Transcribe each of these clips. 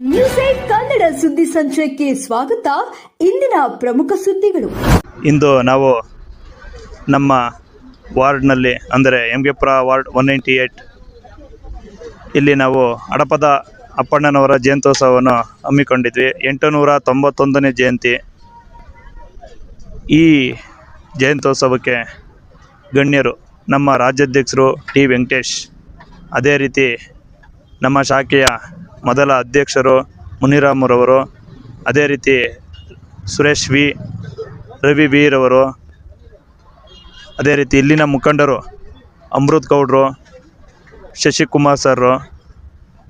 News eight Kannada ಸುದ್ದಿ ಸಂಚಯಕ್ಕೆ ಸ್ವಾಗತ. ಇಂದಿನ ಪ್ರಮುಖ ಸುದ್ದಿಗಳು. ಇಂದು ನಾವು ನಮ್ಮ ವಾರ್ಡ್ನಲ್ಲಿ, ಅಂದರೆ M K Pura ward one ninety eight ಇಲ್ಲಿ ನಾವು ಹಡಪದ ಅಪ್ಪಣ್ಣನವರ ಜಯಂತ್ಯೋತ್ಸವವನ್ನು ಹಮ್ಮಿಕೊಂಡಿದ್ವಿ. ಎಂಟು ನೂರ ತೊಂಬತ್ತೊಂದನೇ ಜಯಂತಿ. ಈ ಜಯಂತ್ಯೋತ್ಸವಕ್ಕೆ ಗಣ್ಯರು, ನಮ್ಮ ರಾಜ್ಯಾಧ್ಯಕ್ಷರು ಟಿ ವೆಂಕಟೇಶ್, ಅದೇ ರೀತಿ ನಮ್ಮ ಶಾಖೆಯ ಮೊದಲ ಅಧ್ಯಕ್ಷರು ಮುನಿರಾಮರವರು, ಅದೇ ರೀತಿ ಸುರೇಶ್ ವಿ, ರವಿ ವೀರವರು, ಅದೇ ರೀತಿ ಇಲ್ಲಿನ ಮುಖಂಡರು ಅಮೃತ್ ಗೌಡ್ರು, ಶಶಿಕುಮಾರ್ ಸರ್ರು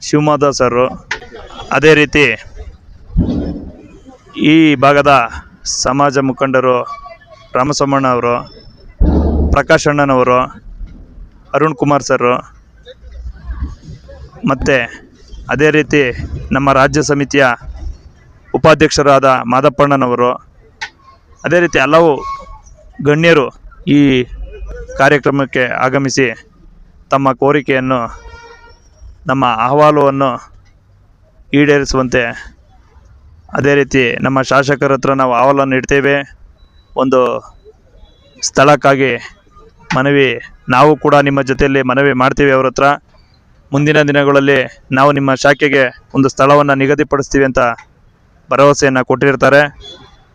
ಶಿವಮೊಗ್ಗ ಸರ್ರು, ಅದೇ ರೀತಿ ಈ ಭಾಗದ ಸಮಾಜ ಮುಖಂಡರು ರಾಮಸಮಣ್ಣ ಅವರು, ಪ್ರಕಾಶ್ ಅಣ್ಣನವರು, ಅರುಣ್ ಕುಮಾರ್ ಸರ್ರು, ಮತ್ತು ಅದೇ ರೀತಿ ನಮ್ಮ ರಾಜ್ಯ ಸಮಿತಿಯ ಉಪಾಧ್ಯಕ್ಷರಾದ ಮಾದಪ್ಪಣ್ಣನವರು, ಅದೇ ರೀತಿ ಹಲವು ಗಣ್ಯರು ಈ ಕಾರ್ಯಕ್ರಮಕ್ಕೆ ಆಗಮಿಸಿ ತಮ್ಮ ಕೋರಿಕೆಯನ್ನು, ನಮ್ಮ ಅಹವಾಲುವನ್ನು ಈಡೇರಿಸುವಂತೆ ಅದೇ ರೀತಿ ನಮ್ಮ ಶಾಸಕರ ಹತ್ರ ನಾವು ಅಹವಾಲನ್ನು ಇಡ್ತೇವೆ. ಒಂದು ಸ್ಥಳಕ್ಕಾಗಿ ಮನವಿ, ನಾವು ಕೂಡ ನಿಮ್ಮ ಜೊತೆಯಲ್ಲಿ ಮನವಿ ಮಾಡ್ತೀವಿ ಅವ್ರ ಹತ್ರ. ಮುಂದಿನ ದಿನಗಳಲ್ಲಿ ನಾವು ನಿಮ್ಮ ಶಾಖೆಗೆ ಒಂದು ಸ್ಥಳವನ್ನು ನಿಗದಿಪಡಿಸ್ತೀವಿ ಅಂತ ಭರವಸೆಯನ್ನು ಕೊಟ್ಟಿರ್ತಾರೆ.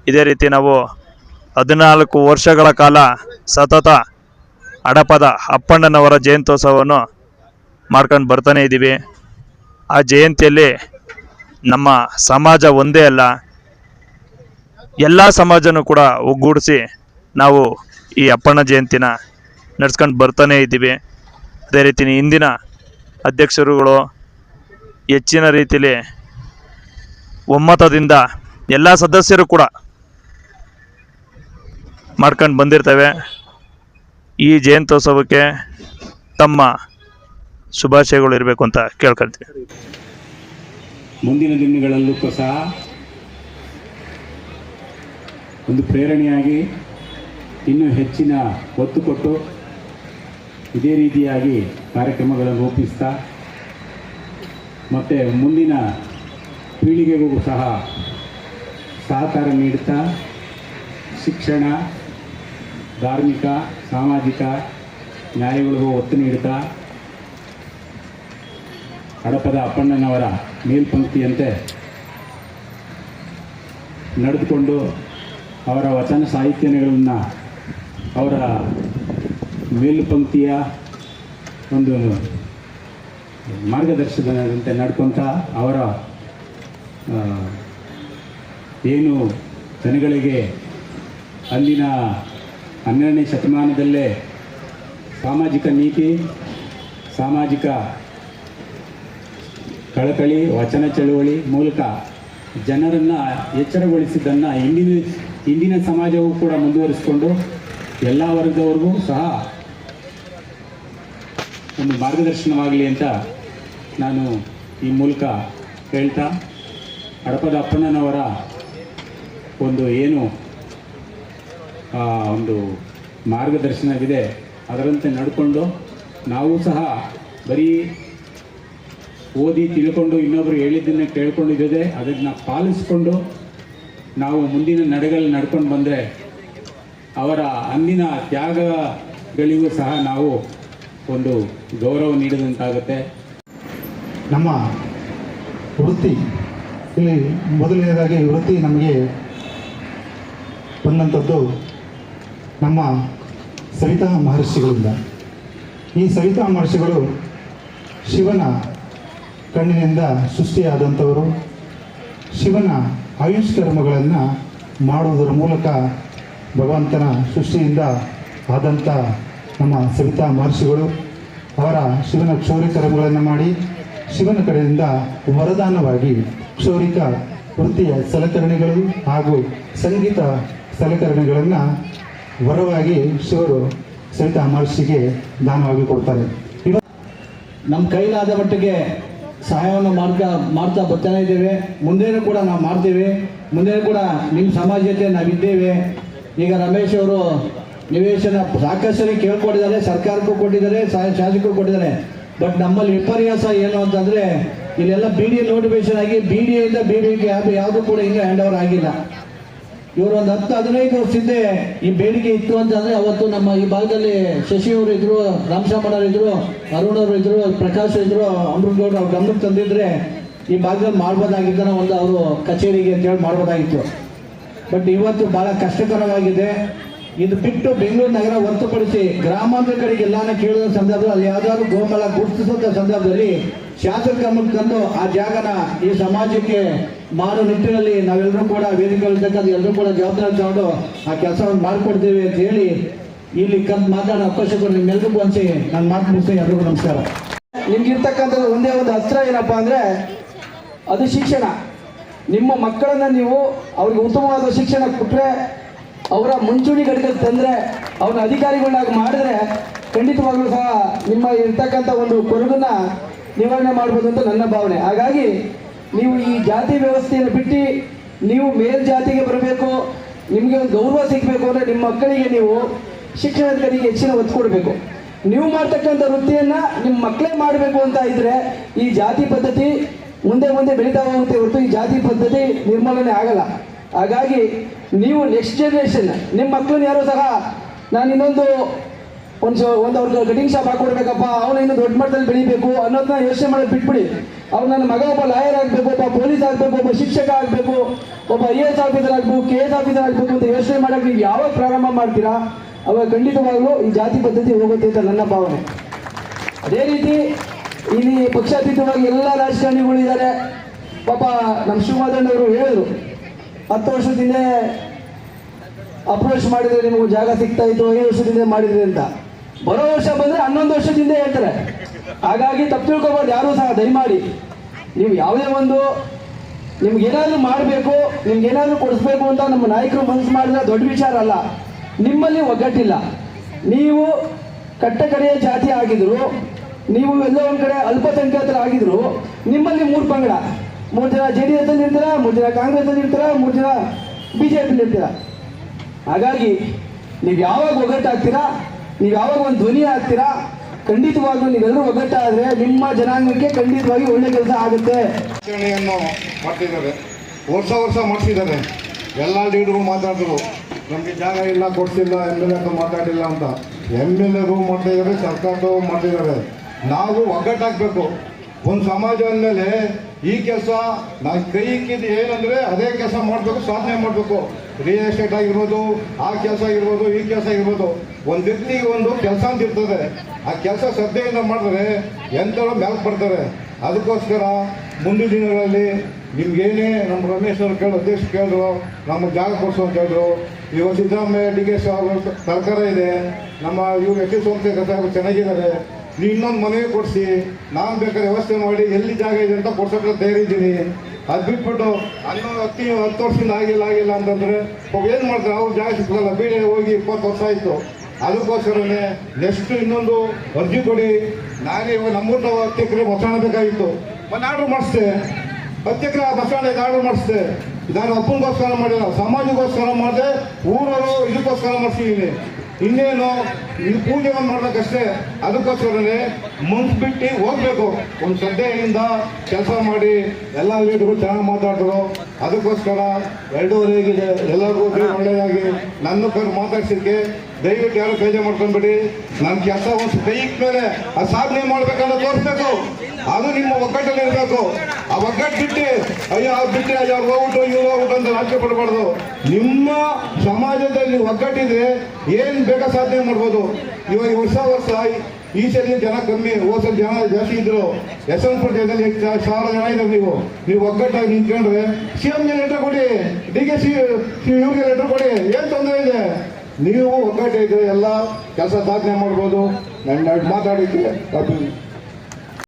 ಇದೇ ರೀತಿ ನಾವು ಹದಿನಾಲ್ಕು ವರ್ಷಗಳ ಕಾಲ ಸತತ ಹಡಪದ ಅಪ್ಪಣ್ಣನವರ ಜಯಂತ್ಯೋತ್ಸವವನ್ನು ಮಾಡ್ಕೊಂಡು ಬರ್ತಾನೆ ಇದ್ದೀವಿ ಆ ಜಯಂತಿಯಲ್ಲಿ ನಮ್ಮ ಸಮಾಜ ಒಂದೇ ಅಲ್ಲ, ಎಲ್ಲ ಸಮಾಜನೂ ಕೂಡ ಒಗ್ಗೂಡಿಸಿ ನಾವು ಈ ಅಪ್ಪಣ್ಣ ಜಯಂತಿನ ನಡ್ಸ್ಕೊಂಡು ಬರ್ತಾನೆ ಇದ್ದೀವಿ ಅದೇ ರೀತಿ ಇಂದಿನ ಅಧ್ಯಕ್ಷರುಗಳು ಹೆಚ್ಚಿನ ರೀತಿಯಲ್ಲಿ ಒಮ್ಮತದಿಂದ ಎಲ್ಲ ಸದಸ್ಯರು ಕೂಡ ಮಾಡ್ಕೊಂಡು ಬಂದಿರ್ತವೆ. ಈ ಜಯಂತ್ಯೋತ್ಸವಕ್ಕೆ ತಮ್ಮ ಶುಭಾಶಯಗಳು ಇರಬೇಕು ಅಂತ ಕೇಳ್ಕೊಳ್ತೀವಿ. ಮುಂದಿನ ದಿನಗಳಲ್ಲೂ ಸಹ ಒಂದು ಪ್ರೇರಣೆಯಾಗಿ ಇನ್ನೂ ಹೆಚ್ಚಿನ ಒತ್ತು ಕೊಟ್ಟು ಇದೇ ರೀತಿಯಾಗಿ ಕಾರ್ಯಕ್ರಮಗಳನ್ನು ರೂಪಿಸ್ತಾ ಮತ್ತು ಮುಂದಿನ ಪೀಳಿಗೆಗೂ ಸಹ ಸಹಕಾರ ನೀಡುತ್ತಾ ಶಿಕ್ಷಣ, ಧಾರ್ಮಿಕ, ಸಾಮಾಜಿಕ ನ್ಯಾಯಗಳಿಗೂ ಒತ್ತು ನೀಡುತ್ತಾ ಹಡಪದ ಅಪ್ಪಣ್ಣನವರ ಮೇಲ್ಪಂಕ್ತಿಯಂತೆ ನಡೆದುಕೊಂಡು ಅವರ ವಚನ ಸಾಹಿತ್ಯಗಳನ್ನು ಅವರ ಮೇಲ್ಪಂಕ್ತಿಯ ಒಂದು ಮಾರ್ಗದರ್ಶನದಂತೆ ನಡ್ಕೊತ ಅವರ ಏನು ಜನಗಳಿಗೆ ಅಂದಿನ ಹನ್ನೆರಡನೇ ಶತಮಾನದಲ್ಲೇ ಸಾಮಾಜಿಕ ನೀತಿ, ಸಾಮಾಜಿಕ ಕಳಕಳಿ, ವಚನ ಚಳುವಳಿ ಮೂಲಕ ಜನರನ್ನು ಎಚ್ಚರಗೊಳಿಸಿದ್ದನ್ನು ಇಂದಿನ ಇಂದಿನ ಸಮಾಜವೂ ಕೂಡ ಮುಂದುವರಿಸಿಕೊಂಡು ಎಲ್ಲ ವರ್ಗದವ್ರಿಗೂ ಸಹ ಒಂದು ಮಾರ್ಗದರ್ಶನವಾಗಲಿ ಅಂತ ನಾನು ಈ ಮೂಲಕ ಹೇಳ್ತಾ, ಹಡಪದ ಅಪ್ಪಣ್ಣನವರ ಒಂದು ಏನು ಒಂದು ಮಾರ್ಗದರ್ಶನವಿದೆ, ಅದರಂತೆ ನಡ್ಕೊಂಡು ನಾವು ಸಹ ಬರೀ ಓದಿ ತಿಳ್ಕೊಂಡು ಇನ್ನೊಬ್ರು ಹೇಳಿದ್ದನ್ನು ಕೇಳ್ಕೊಂಡಿದ್ದೆ ಅದನ್ನು ಪಾಲಿಸ್ಕೊಂಡು ನಾವು ಮುಂದಿನ ನಡೆಗಳು ನಡ್ಕೊಂಡು ಬಂದರೆ ಅವರ ಅಂದಿನ ತ್ಯಾಗಗಳಿಗೂ ಸಹ ನಾವು ಒಂದು ಗೌರವ ನೀಡಿದಂತಾಗುತ್ತೆ. ನಮ್ಮ ವೃತ್ತಿ, ಇಲ್ಲಿ ಮೊದಲನೇದಾಗಿ ವೃತ್ತಿ ನಮಗೆ ಬಂದಂಥದ್ದು ನಮ್ಮ ಸವಿತಾ ಮಹರ್ಷಿಗಳಿಂದ. ಈ ಸವಿತಾ ಮಹರ್ಷಿಗಳು ಶಿವನ ಕಣ್ಣಿನಿಂದ ಸೃಷ್ಟಿಯಾದಂಥವರು. ಶಿವನ ಆಯುಷ್ಕರ್ಮಗಳನ್ನು ಮಾಡುವುದರ ಮೂಲಕ ಭಗವಂತನ ಸೃಷ್ಟಿಯಿಂದ ಆದಂಥ ನಮ್ಮ ಸವಿತಾ ಮಹರ್ಷಿಗಳು ಅವರ ಶಿವನ ಕ್ಷೌರಿ ಕರ್ಮಗಳನ್ನು ಮಾಡಿ ಶಿವನ ಕಡೆಯಿಂದ ವರದಾನವಾಗಿ ಕ್ಷೌರಿಕ ವೃತ್ತಿಯ ಸಲಕರಣೆಗಳು ಹಾಗೂ ಸಂಗೀತ ಸಲಕರಣೆಗಳನ್ನು ವರವಾಗಿ ಶಿವರು ಸವಿತಾ ಮಹರ್ಷಿಗೆ ದಾನವಾಗಿ ಕೊಡ್ತಾರೆ. ಇವ- ನಮ್ಮ ಕೈಲಾದ ಮಟ್ಟಿಗೆ ಸಹಾಯವನ್ನು ಮಾಡ್ತಾ ಮಾಡ್ತಾ ಬರ್ತಾನೆ ಇದ್ದೇವೆ. ಮುಂದೇನೂ ಕೂಡ ನಾವು ಮಾಡ್ತೇವೆ. ಮುಂದೇನೂ ಕೂಡ ನಿಮ್ಮ ಸಮಾಜ ಜೊತೆ ನಾವಿದ್ದೇವೆ. ಈಗ ರಮೇಶ್ ಅವರು ನಿವೇಶನ ಸಾಕಷ್ಟು ಕೇಳ್ಕೊಟ್ಟಿದ್ದಾರೆ, ಸರ್ಕಾರಕ್ಕೂ ಕೊಟ್ಟಿದ್ದಾರೆ ಶಾಸಕರು ಕೊಟ್ಟಿದ್ದಾರೆ. ಬಟ್ ನಮ್ಮಲ್ಲಿ ವಿಪರ್ಯಾಸ ಏನು ಅಂತಂದರೆ, ಇಲ್ಲೆಲ್ಲ ಬಿ ಡಿ ನೋಟಿಫಿಕೇಶನ್ ಆಗಿ ಬಿ ಡಿ ಎಯಿಂದ ಬಿ ಡಿ ಎ ಯಾವುದು ಕೂಡ ಹಿಂಗೆ ಹ್ಯಾಂಡ್ ಓವರ್ ಆಗಿಲ್ಲ. ಇವರು ಒಂದು ಹತ್ತು, ಹದಿನೈದು ಹಿಂದೆ ಈ ಬೇಡಿಕೆ ಇತ್ತು ಅಂತಂದರೆ ಅವತ್ತು ನಮ್ಮ ಈ ಭಾಗದಲ್ಲಿ ಶಶಿ ಅವರು ಇದ್ರು ಇದ್ದರು ಅರುಣ್ ಅವರು ಇದ್ರು, ಪ್ರಕಾಶ್ ಇದ್ದರು ಅಮೃತಗೌಡ ಅವ್ರ ಗಮನಕ್ಕೆ ತಂದಿದ್ರೆ ಈ ಭಾಗದಲ್ಲಿ ಮಾಡ್ಬೋದಾಗಿದ್ದನ ಒಂದು ಅವರು ಕಚೇರಿಗೆ ಅಂತೇಳಿ ಮಾಡ್ಬೋದಾಗಿತ್ತು. ಬಟ್ ಇವತ್ತು ಬಹಳ ಕಷ್ಟಕರವಾಗಿದೆ. ಇದು ಬಿಟ್ಟು ಬೆಂಗಳೂರು ನಗರ ಹೊರತುಪಡಿಸಿ ಗ್ರಾಮಾಂತರ ಕಡೆಗೆ ಎಲ್ಲಾನ ಕೇಳಿದ ಸಂದರ್ಭದಲ್ಲಿ ಅಲ್ಲಿ ಯಾವ್ದಾದ್ರು ಗೋಮಲ ಗುರುತಿಸುವಂತ ಸಂದರ್ಭದಲ್ಲಿ ಶಾಸಕ ತಂದು ಆ ಜಾಗನ ಈ ಸಮಾಜಕ್ಕೆ ಮಾಡೋ ನಿಟ್ಟಿನಲ್ಲಿ ನಾವೆಲ್ಲರೂ ಕೂಡ ವೇದಿಕೆಗಳಿರ್ತಕ್ಕಂಥ ಎಲ್ಲರೂ ಕೂಡ ಜವಾಬ್ದಾರಿ ತಗೊಂಡು ಆ ಕೆಲಸವನ್ನು ಮಾಡಿಕೊಡ್ತೀವಿ ಅಂತ ಹೇಳಿ ಇಲ್ಲಿ ಕಲ್ ಮಾತಾಡೋ ಅವಕಾಶ ಕೊಡಿ ನಿಮ್ಮೆಲ್ರಿಗೂ ಅನ್ಸಿ ನಾನು ಮಾತು ಮುಗಿಸಿ ಎಲ್ರಿಗೂ ನಮಸ್ಕಾರ. ನಿಮ್ಗಿರ್ತಕ್ಕಂಥದ್ದು ಒಂದೇ ಒಂದು ಅಸ್ತ್ರ ಏನಪ್ಪಾ ಅಂದ್ರೆ ಅದು ಶಿಕ್ಷಣ. ನಿಮ್ಮ ಮಕ್ಕಳನ್ನ ನೀವು ಅವ್ರಿಗೆ ಉತ್ತಮವಾದ ಶಿಕ್ಷಣ ಕೊಟ್ಟರೆ ಅವರ ಮುಂಚೂಣಿ ಘಟಕಕ್ಕೆ ತಂದರೆ ಅವ್ರನ್ನ ಅಧಿಕಾರಿಗಳನ್ನಾಗಿ ಮಾಡಿದ್ರೆ ಖಂಡಿತವಾಗ್ಲೂ ಸಹ ನಿಮ್ಮ ಇರ್ತಕ್ಕಂಥ ಒಂದು ಕೊರಗನ್ನು ನಿವಾರಣೆ ಮಾಡ್ಬೋದು ಅಂತ ನನ್ನ ಭಾವನೆ. ಹಾಗಾಗಿ ನೀವು ಈ ಜಾತಿ ವ್ಯವಸ್ಥೆಯನ್ನು ಬಿಟ್ಟು ನೀವು ಮೇಲ್ಜಾತಿಗೆ ಬರಬೇಕು, ನಿಮಗೆ ಒಂದು ಗೌರವ ಸಿಗಬೇಕು ಅಂದರೆ ನಿಮ್ಮ ಮಕ್ಕಳಿಗೆ ನೀವು ಶಿಕ್ಷಣದ ಹೆಚ್ಚಿನ ಒತ್ತು ಕೊಡಬೇಕು. ನೀವು ಮಾಡ್ತಕ್ಕಂಥ ವೃತ್ತಿಯನ್ನ ನಿಮ್ಮ ಮಕ್ಕಳೇ ಮಾಡಬೇಕು ಅಂತ ಇದ್ದರೆ ಈ ಜಾತಿ ಪದ್ಧತಿ ಮುಂದೆ ಮುಂದೆ ಬೆಳೀತಾ ಹೋಗುತ್ತೆ ಹೊರತು ಈ ಜಾತಿ ಪದ್ಧತಿ ನಿರ್ಮೂಲನೆ ಆಗಲ್ಲ. ಹಾಗಾಗಿ ನೀವು ನೆಕ್ಸ್ಟ್ ಜನರೇಷನ್ ನಿಮ್ಮ ಮಕ್ಕಳನ್ನ ಯಾರೋ ಸಹ, ನಾನು ಇನ್ನೊಂದು ಒಂದು ಒಂದು ಅವ್ರಿಗೆ ಕಟಿಂಗ್ ಶಾಪ್ ಹಾಕೊಡ್ಬೇಕಪ್ಪ ಅವನು ಇನ್ನು ದೊಡ್ಡ ಮಟ್ಟದಲ್ಲಿ ಬೆಳಿಬೇಕು ಅನ್ನೋದನ್ನ ಯೋಚನೆ ಮಾಡೋದು ಬಿಟ್ಬಿಡಿ. ಅವ್ರು ನನ್ನ ಮಗ ಒಬ್ಬ ಲಾಯರ್ ಆಗಬೇಕು, ಒಬ್ಬ ಪೊಲೀಸ್ ಆಗಬೇಕು, ಒಬ್ಬ ಶಿಕ್ಷಕ ಆಗಬೇಕು, ಒಬ್ಬ ಐ ಎ ಎಸ್ ಆಫೀಸರ್ ಆಗಬೇಕು ಕೆ ಎಸ್ ಆಫೀಸರ್ ಆಗಬೇಕು ಅಂತ ಯೋಚನೆ ಮಾಡೋಕೆ ನೀವು ಯಾವಾಗ ಪ್ರಾರಂಭ ಮಾಡ್ತೀರಾ? ಅವಾಗ ಖಂಡಿತವಾಗ್ಲೂ ಈ ಜಾತಿ ಪದ್ಧತಿ ಹೋಗುತ್ತೆ ಅಂತ ನನ್ನ ಭಾವನೆ. ಅದೇ ರೀತಿ ಇಲ್ಲಿ ಪಕ್ಷಾತೀತವಾಗಿ ಎಲ್ಲ ರಾಜಕಾರಣಿಗಳಿದ್ದಾರೆ ಪಾಪ ನಮ್ಮ ಶಿವಮಾದಣ್ಣವರು ಹೇಳಿದ್ರು ಹತ್ತು ವರ್ಷದಿಂದ ಅಪ್ರೋಚ್ ಮಾಡಿದ್ರೆ ನಿಮಗೆ ಜಾಗ ಸಿಗ್ತಾ ಇತ್ತು, ಐದು ವರ್ಷದಿಂದ ಮಾಡಿದ್ರಿ ಅಂತ. ಬರೋ ವರ್ಷ ಬಂದ್ರೆ ಹನ್ನೊಂದು ವರ್ಷದಿಂದ ಹೇಳ್ತಾರೆ. ಹಾಗಾಗಿ ತಪ್ಪು ತಿಳ್ಕೊಬಾರ್ದು, ಯಾರೂ ಸಹ ದಯಮಾಡಿ. ನೀವು ಯಾವುದೇ ಒಂದು, ನಿಮ್ಗೆ ಏನಾದರೂ ಮಾಡಬೇಕು, ನಿಮ್ಗೆ ಏನಾದರೂ ಕೊಡಿಸ್ಬೇಕು ಅಂತ ನಮ್ಮ ನಾಯಕರು ಮನಸ್ಸು ಮಾಡಿದ್ರೆ ದೊಡ್ಡ ವಿಚಾರ ಅಲ್ಲ. ನಿಮ್ಮಲ್ಲಿ ಒಗ್ಗಟ್ಟಿಲ್ಲ. ನೀವು ಕಟ್ಟಕಡೆಯ ಜಾತಿ ಆಗಿದ್ರು, ನೀವು ಎಲ್ಲೋ ಒಂದು ಕಡೆ ಅಲ್ಪಸಂಖ್ಯಾತರಾಗಿದ್ರು, ನಿಮ್ಮಲ್ಲಿ ಮೂರು ಪಂಗಡ ಮೂರು ಜನ ಜೆ ಡಿ ಎಸ್ ಅಲ್ಲಿ ಇರ್ತೀರ ಮೂರು ಜನ ಕಾಂಗ್ರೆಸ್ ಅಲ್ಲಿ ಇರ್ತೀರ ಮೂರು ಜನ ಬಿ ಜೆ ಇರ್ತೀರ? ಹಾಗಾಗಿ ನೀವು ಯಾವಾಗ ಒಗ್ಗಟ್ಟಾಗ್ತೀರಾ, ನೀವು ಯಾವಾಗ ಒಂದು ಧ್ವನಿ ಆಗ್ತೀರಾ ಖಂಡಿತವಾಗ್ಲೂ ನೀವೆಲ್ಲರೂ ಒಗ್ಗಟ್ಟಾದ್ರೆ ನಿಮ್ಮ ಜನಾಂಗಕ್ಕೆ ಖಂಡಿತವಾಗಿ ಒಳ್ಳೆ ಕೆಲಸ ಆಗುತ್ತೆ. ಮಾಡ್ತಿದ್ದಾರೆ. ವರ್ಷ ವರ್ಷ ಮಾಡಿಸಿದ್ದಾರೆ ಎಲ್ಲ ಲೀಡ್ರು ಮಾತಾಡಿದ್ರು ನಮಗೆ ಜಾಗ ಇಲ್ಲ ಕೊಡ್ತಿಲ್ಲ ಎಂ ಎಲ್ ಎ ಮಾತಾಡಿಲ್ಲ ಅಂತ. ಎಂ ಎಲ್ ಎರು ಮಾಡ್ತಿದ್ದಾರೆ ಸರ್ಕಾರದವರು ಮಾಡ್ತಿದ್ದಾರೆ ನಾವು ಒಗ್ಗಟ್ಟಾಗಬೇಕು. ಒಂದು ಸಮಾಜ ಅಂದಮೇಲೆ ಈ ಕೆಲಸ ನಾವು ಕೈ ಇಕ್ಕಿದ್ದು ಏನಂದರೆ ಅದೇ ಕೆಲಸ ಮಾಡಬೇಕು, ಸಾಧನೆ ಮಾಡಬೇಕು. ರಿಯಲ್ ಎಸ್ಟೇಟ್ ಆಗಿರ್ಬೋದು, ಆ ಕೆಲಸ ಆಗಿರ್ಬೋದು, ಈ ಕೆಲಸ ಆಗಿರ್ಬೋದು. ಒಂದು ವ್ಯಕ್ತಿಗೆ ಒಂದು ಕೆಲಸ ಅಂತ ಇರ್ತದೆ. ಆ ಕೆಲಸ ಶ್ರದ್ಧೆಯಿಂದ ಮಾಡಿದ್ರೆ ಎಂಥವ್ರು ಮ್ಯಾಲ್ ಬರ್ತಾರೆ ಅದಕ್ಕೋಸ್ಕರ ಮುಂದಿನ ದಿನಗಳಲ್ಲಿ ನಿಮ್ಗೇನೇ ನಮ್ಮ ರಮೇಶ್ ಅವರು ಕೇಳಿ ಅಧ್ಯಕ್ಷ ಕೇಳಿದ್ರು ನಮಗೆ ಜಾಗ ಕೊಡಿಸು ಅಂತ ಹೇಳಿದ್ರು, ಇವಾಗ ಸಿದ್ದರಾಮಯ್ಯ, ಡಿ ಕೆ ಸರ್ಕಾರ ಇದೆ, ನಮ್ಮ ಇವ್ರು ಎಸ್ ಸಂಸ್ಥೆ ಸಾಹೇಬ್ ಚೆನ್ನಾಗಿದ್ದಾರೆ ಇನ್ನೊಂದು ಮನೆ ಕೊಡಿಸಿ, ನಾನು ಬೇಕಾದ್ರೆ ವ್ಯವಸ್ಥೆ ಮಾಡಿ ಎಲ್ಲಿ ಜಾಗ ಇದೆ ಅಂತ ಕೊಡ್ಸೋಕೆ ತಯಾರಿದ್ದೀನಿ. ಅದು ಬಿಟ್ಬಿಟ್ಟು ಹನ್ನೊಂದು ಹತ್ತಿ ಹತ್ತು ವರ್ಷದಿಂದ ಆಗಿಲ್ಲ ಆಗಿಲ್ಲ ಅಂತಂದ್ರೆ ಏನು ಮಾಡ್ತಾರೆ? ಅವ್ರು ಜಾಗ ಸಿಕ್ಕಲ್ಲ ಬೀಳೆ ಹೋಗಿ ಇಪ್ಪತ್ತು ವರ್ಷ ಆಯಿತು. ಅದಕ್ಕೋಸ್ಕರನೇ ನೆಕ್ಸ್ಟ್ ಇನ್ನೊಂದು ಅರ್ಜಿ ಕೊಡಿ. ನಾನೇ ಇವಾಗ ನಮ್ಮೂರ ಹತ್ತು ಎಕರೆ ಬಸವಣ್ಣ ಬೇಕಾಗಿತ್ತು. ಮೊನ್ನೆ ಆರ್ಡ್ರ್ ಮಾಡಿಸ್ದೆ. ಹತ್ತು ಎಕರೆ ಬಸವಣ್ಣ ಆರ್ಡ್ರ್ ಮಾಡಿಸ್ದೆ. ನಾನು ಅಪ್ಪನಿಗೋಸ್ಕರ ಮಾಡಿಲ್ಲ, ಸಮಾಜಕ್ಕೋಸ್ಕರ ಮಾಡಿದೆ, ಊರವರು ಇದಕ್ಕೋಸ್ಕರ ಮಾಡಿಸಿದ್ದೀನಿ ಇನ್ನೇನು ಇದು ಪೂಜೆ ಒಂದು ಮಾಡ್ಬೇಕಷ್ಟೇ, ಅದಕ್ಕೋಸ್ಕರನೇ ಬಿಟ್ಟು ಹೋಗ್ಬೇಕು. ಒಂದು ಶ್ರದ್ಧೆಯಿಂದ ಕೆಲಸ ಮಾಡಿ ಎಲ್ಲ ಲೀಡರ್ಗಳು ಚೆನ್ನಾಗಿ ಮಾತಾಡಿದ್ರು. ಅದಕ್ಕೋಸ್ಕರ ಎರಡೂವರೆಗಿದೆ ಎಲ್ಲರಿಗೂ ಒಳ್ಳೆಯದಾಗಿ ನನ್ನ ಕರ್ ಮಾತಾಡ್ಸಿದ್ದಕ್ಕೆ ದಯವಿಟ್ಟು ಯಾರು ಬೇಜಾರು ಮಾಡ್ಕೊಂಡ್ಬಿಡಿ. ನನ್ನ ಕೆಲಸ ಒಂದು ಕೈ ಮೇಲೆ ಆ ಸಾಧನೆ ಮಾಡ್ಬೇಕಂತ ತೋರಿಸ್ಬೇಕು. ಅದು ನಿಮ್ಮ ಒಗ್ಗಟ್ಟಲ್ಲಿ ಇರಬೇಕು. ಆ ಒಗ್ಗಟ್ಟು ಬಿಟ್ಟು, ಅಯ್ಯೋ ಅವ್ರು ಬಿಟ್ಟು ಅಯ್ಯೋ, ಅವ್ರು ಹೋಗ್ಬಿಟ್ಟು, ಇವ್ರು ಹೋಗ್ಬಿಟ್ಟು ಅಂತ ಪಡಬಾರ್ದು. ನಿಮ್ಮ ಸಮಾಜದಲ್ಲಿ ಒಗ್ಗಟ್ಟಿದ್ರೆ ಏನು ಬೇಗ ಸಾಧನೆ ಮಾಡ್ಬೋದು? ಇವಾಗ ವರ್ಷ ವರ್ಷ ಈ ಸಲ ಜನ ಕಮ್ಮಿ, ಹೋದ ಸಲ ಜನ ಜಾಸ್ತಿ ಇದ್ರು. ಯಶವಂತಪುರ ಜನದಲ್ಲಿ ಎಷ್ಟು ಸಾವಿರ ಜನ ಇದ್ದಾರೆ ನೀವು. ನೀವು ಒಗ್ಗಟ್ಟಾಗಿ ನಿಂತ್ಕೊಂಡ್ರೆ ಸಿ ಎಂಗೆ ಲೆಟರ್ ಕೊಡಿ ಡಿ ಕೆ ಸಿ ಇವ್ರಿಗೆ ಲೆಟರ್ ಕೊಡಿ, ಏನು ತೊಂದರೆ ಇದೆ? ನೀವು ಒಗ್ಗಟ್ಟಿದ್ರೆ ಎಲ್ಲ ಕೆಲಸ ಸಾಧನೆ ಮಾಡ್ಬೋದು. ನನ್ನ ಮಾತಾಡೋಕ್ಕೆ